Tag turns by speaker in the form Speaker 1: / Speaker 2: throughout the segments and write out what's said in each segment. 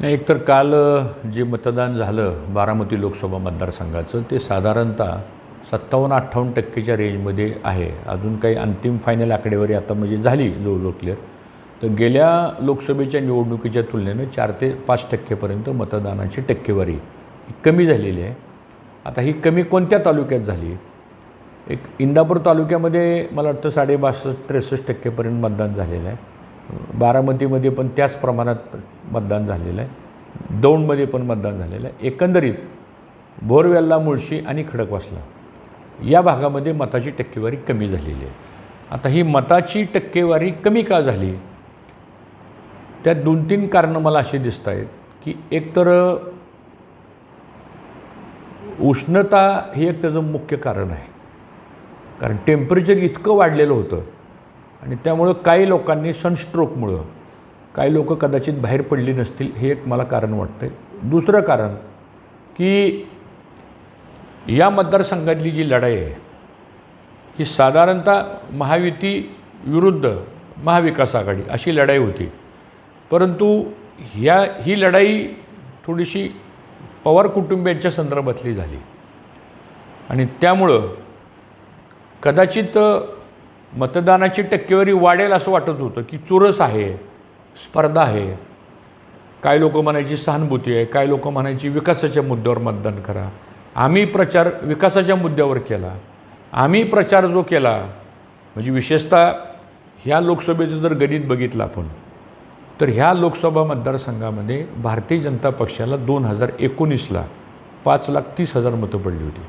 Speaker 1: नाही एकतर काल जे मतदान झालं बारामती लोकसभा मतदारसंघाचं ते साधारणतः सत्तावन्न अठ्ठावन्न टक्केच्या रेंजमध्ये आहे. अजून काही अंतिम फायनल आकडेवारी आता म्हणजे झाली जवळजवळ क्लिअर तर गेल्या लोकसभेच्या निवडणुकीच्या तुलनेनं चार ते पाच टक्केपर्यंत मतदानाची टक्केवारी ही कमी झालेली आहे. आता ही कमी कोणत्या तालुक्यात झाली? एक इंदापूर तालुक्यामध्ये मला वाटतं साडेबासष्ट त्रेसष्ट टक्केपर्यंत मतदान झालेलं आहे. बारामतीमध्ये पण त्याच प्रमाणात मतदान झालेलं आहे. दौंडमध्ये पण मतदान झालेलं आहे. एकंदरीत बोरवेल्ला मुळशी आणि खडकवासला या भागामध्ये मताची टक्केवारी कमी झालेली आहे. आता ही मताची टक्केवारी कमी का झाली? त्यात दोन तीन कारणं मला अशी दिसत आहेत की एकतर उष्णता हे एक त्याचं मुख्य कारण आहे. कारण टेम्परेचर इतकं वाढलेलं होतं आणि त्यामुळं काही लोकांनी सनस्ट्रोकमुळं काही लोक कदाचित बाहेर पडली नसतील हे एक मला कारण वाटतं आहे दुसरं कारण की या मतदारसंघातली जी लढाई आहे ही साधारणतः महायुती विरुद्ध महाविकास आघाडी अशी लढाई होती. परंतु ह्या ही लढाई थोडीशी पवार कुटुंबियांच्या संदर्भातली झाली. आणि त्यामुळं कदाचित मतदानाची टक्केवारी वाढेल असं वाटत होतं की चुरस आहे स्पर्धा आहे. काय लोक म्हणायची सहानुभूती आहे काय लोक म्हणायची विकासाच्या मुद्द्यावर मतदान करा. आम्ही प्रचार विकासाच्या मुद्द्यावर केला. आम्ही प्रचार जो केला म्हणजे विशेषतः ह्या लोकसभेचं जर गणित बघितलं आपण तर ह्या लोकसभा मतदारसंघामध्ये भारतीय जनता पक्षाला दोन हजार एकोणीसला पाच लाख तीस हजार मतं पडली होती.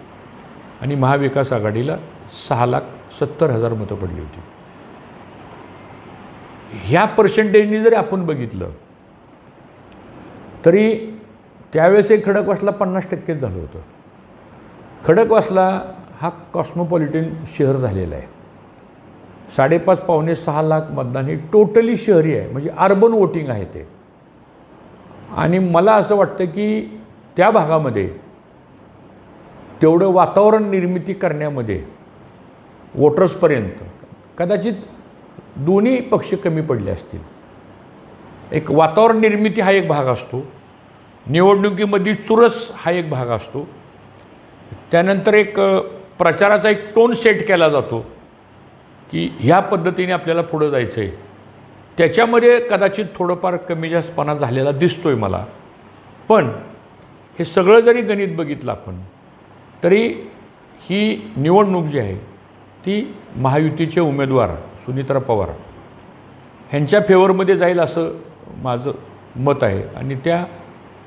Speaker 1: आणि महाविकास आघाडीला सहा लाख सत्तर हजार मतं पडली होती. ह्या पर्सेंटेजनी जरी आपण बघितलं तरी त्यावेळेस एक खडकवासला पन्नास टक्केच झालं होतं. खडकवासला हा कॉस्मोपॉलिटन शहर झालेला आहे. साडेपाच पावणे सहा लाख मतदान हे टोटली शहरी आहे म्हणजे अर्बन वोटिंग आहे ते. आणि मला असं वाटतं की त्या भागामध्ये तेवढं वातावरण निर्मिती करण्यामध्ये वोटर्सपर्यंत. कदाचित दोन्ही पक्ष कमी पडले असतील. एक वातावरण निर्मिती हा एक भाग असतो. निवडणुकीमध्ये चुरस हा एक भाग असतो. त्यानंतर एक प्रचाराचा एक टोन सेट केला जातो की ह्या पद्धतीने आपल्याला पुढं जायचं आहे त्याच्यामध्ये कदाचित थोडंफार कमी जास्तपणा झालेला दिसतो आहे मला. पण हे सगळं जरी गणित बघितलं आपण तरी ही निवडणूक जी आहे ती महायुतीचे उमेदवार सुनित्रा पवार. ह्यांच्या फेवरमध्ये जाईल असं माझं मत आहे. आणि त्या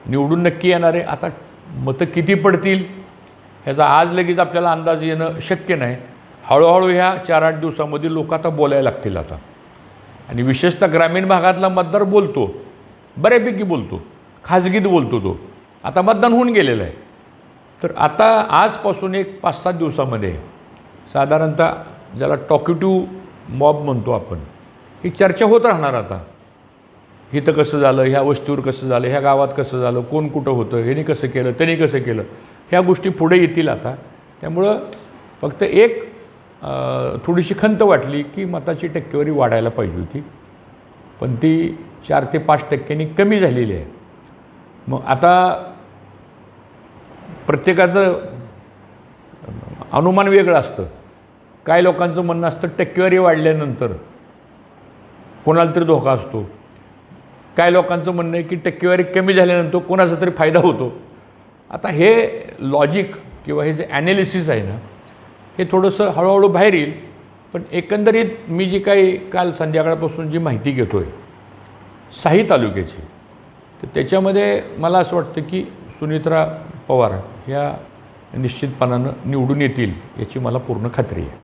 Speaker 1: निवडून नक्की येणारे आता मतं किती पडतील ह्याचा आज लगेच आपल्याला अंदाज येणं शक्य नाही. हळूहळू ह्या चार आठ दिवसामध्ये लोक आता बोलायला लागतील आता. आणि विशेषतः ग्रामीण भागातला मतदार बोलतो. बऱ्यापैकी बोलतो. खाजगीत बोलतो तो. आता मतदान होऊन गेलेलं आहे. तर आता आजपासून एक पाच सात दिवसामध्ये साधारणतः ज्याला टॉक्युटिव्ह मॉब म्हणतो आपण ही चर्चा होत राहणार आता. इथं कसं झालं ह्या वस्तीवर कसं झालं ह्या गावात कसं झालं कोण कुठं होतं ह्याने कसं केलं त्याने कसं केलं ह्या गोष्टी पुढे येतील आता. त्यामुळं फक्त एक थोडीशी खंत वाटली की मताची टक्केवारी वाढायला पाहिजे होती. पण ती चार ते पाच टक्क्यांनी कमी झालेली आहे. मग आता प्रत्येकाचं अनुमान वेगळं असतं. काही लोकांचं म्हणणं असतं टक्केवारी वाढल्यानंतर कोणाला तरी धोका असतो. काही लोकांचं म्हणणं आहे की टक्केवारी कमी झाल्यानंतर कोणाचा तरी फायदा होतो. आता हे लॉजिक किंवा हे जे ॲनालिसिस आहे ना हे थोडंसं हळूहळू बाहेर येईल. पण एकंदरीत मी जी काही काल संध्याकाळपासून जी माहिती घेतो आहे साही तालुक्याची तर त्याच्यामध्ये मला असं वाटतं की सुनित्रा पवार ह्या निश्चितपणानं निवडून येतील याची मला पूर्ण खात्री आहे.